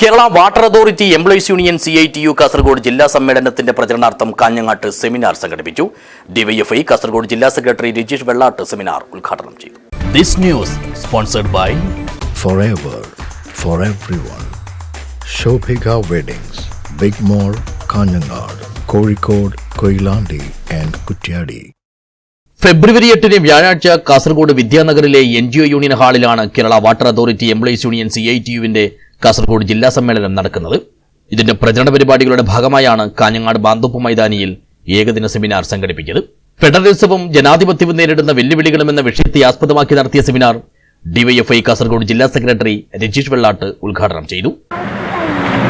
Kerala water authority employees union C I T U Kasaragod ജില്ലാ സമ്മേളനത്തിന്റെ പ്രചരണാർത്ഥം കാഞ്ഞങ്ങാട്ട് സെമിനാർ സംഘടിപ്പിച്ചു. ഡിവൈഎഫ്ഐ കാസർഗോഡ് ജില്ലാ സെക്രട്ടറി രജീഷ് വെള്ളാട്ട് സെമിനാർ ഉദ്ഘാടനം ചെയ്തു. This news sponsored by for Kozhikode everyone. Shobhika weddings big mall Kanhangad Kozhikode Koyilandy and Kuttiadi ഫെബ്രുവരി എട്ടിന് വ്യാഴാഴ്ച കാസർഗോഡ് വിദ്യാനഗറിലെ N G O union ഹാളിലാണ് Kerala water authority employees union C I T യുവിന്റെ Kasaragod ജില്ലാ സമ്മേളനം നടക്കുന്നത്. ഇതിന്റെ പ്രചരണ പരിപാടികളുടെ ഭാഗമായാണ് കാഞ്ഞങ്ങാട് ബാന്തോപ്പ് മൈതാനിയിൽ ഏകദിന സെമിനാർ സംഘടിപ്പിച്ചത്. ഫെഡറലിസവും ജനാധിപത്യവും നേരിടുന്ന വെല്ലുവിളികളും എന്ന വിഷയത്തെ ആസ്പദമാക്കി നടത്തിയ സെമിനാർ ഡിവൈഎഫ്ഐ കാസർഗോഡ് ജില്ലാ സെക്രട്ടറി രജീഷ് വെള്ളാട്ട് ഉദ്ഘാടനം ചെയ്തു.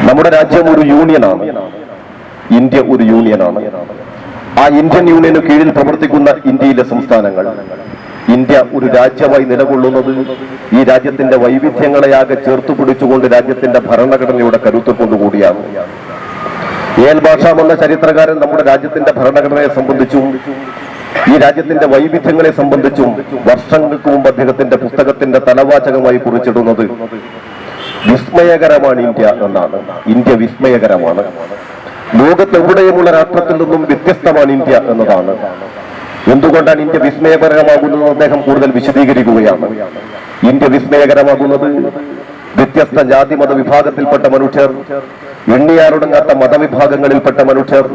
നമ്മുടെ രാജ്യം ഒരു യൂണിയനാണ്. ഇന്ത്യ ഒരു യൂണിയനാണ്. ആ ഇന്ത്യൻ യൂണിയന് കീഴിൽ പ്രവർത്തിക്കുന്ന ഇന്ത്യയിലെ സംസ്ഥാനങ്ങൾ ഇന്ത്യ ഒരു രാജ്യമായി നിലകൊള്ളുന്നത് ഈ രാജ്യത്തിന്റെ വൈവിധ്യങ്ങളെയാകെ ചേർത്തു പിടിച്ചുകൊണ്ട് രാജ്യത്തിന്റെ ഭരണഘടനയുടെ കരുത്ത് കൊണ്ടുകൂടിയാണ് ഏൽ ഭാഷാം എന്ന ചരിത്രകാരൻ നമ്മുടെ രാജ്യത്തിന്റെ ഭരണഘടനയെ സംബന്ധിച്ചും ഈ രാജ്യത്തിന്റെ വൈവിധ്യങ്ങളെ സംബന്ധിച്ചും വർഷങ്ങൾക്ക് മുമ്പ് അദ്ദേഹത്തിന്റെ പുസ്തകത്തിന്റെ തലവാചകമായി കുറിച്ചിടുന്നത് വിസ്മയകരമാണ് ഇന്ത്യ എന്നാണ്. ഇന്ത്യ വിസ്മയകരമാണ്. ലോകത്തെവിടെയുമുള്ള രാഷ്ട്രത്തിൽ നിന്നും വ്യത്യസ്തമാണ് ഇന്ത്യ എന്നതാണ്. എന്തുകൊണ്ടാണ് ഇന്ത്യ വിസ്മയകരമാകുന്നത് അദ്ദേഹം കൂടുതൽ വിശദീകരിക്കുകയാണ്. ഇന്ത്യ വിസ്മയകരമാകുന്നത് വ്യത്യസ്ത ജാതി മത വിഭാഗത്തിൽപ്പെട്ട മനുഷ്യർ എണ്ണിയാറുടങ്ങാത്ത മതവിഭാഗങ്ങളിൽപ്പെട്ട മനുഷ്യർ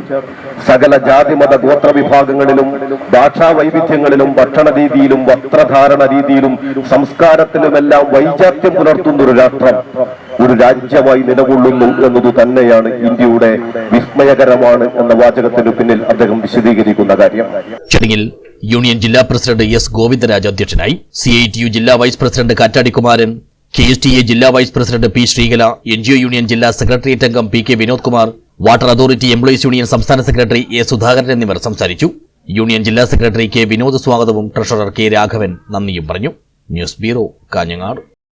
സകല ജാതി മത ഗോത്ര വിഭാഗങ്ങളിലും ഭാഷാ വൈവിധ്യങ്ങളിലും ഭക്ഷണ രീതിയിലും വസ്ത്രധാരണ രീതിയിലും സംസ്കാരത്തിലുമെല്ലാം വൈജാത്യം പുലർത്തുന്ന ഒരു രാഷ്ട്രം ഒരു രാജ്യമായി നിലകൊള്ളുന്നു എന്നത് തന്നെയാണ് ഇന്ത്യയുടെ വിസ്മയകരമാണ് എന്ന വാചകത്തിന് പിന്നിൽ അദ്ദേഹം വിശദീകരിക്കുന്ന കാര്യം. ചടങ്ങിൽ യൂണിയൻ ജില്ലാ പ്രസിഡന്റ് എസ് ഗോവിന്ദരാജ് അധ്യക്ഷനായി സി ഐ ടി യു ജില്ലാ vice president Kattadikumaran K S T A ജില്ലാ vice president P Sreekala N G O union ജില്ലാ സെക്രട്ടേറിയറ്റ് അംഗം P K Vinod Kumar water authority employees union സംസ്ഥാന secretary A Sudhakaran എന്നിവർ സംസാരിച്ചു. Union ജില്ലാ secretary K Vinod സ്വാഗതവും treasurer K Raghavan നന്ദിയും പറഞ്ഞു. News bureau Kanhangad.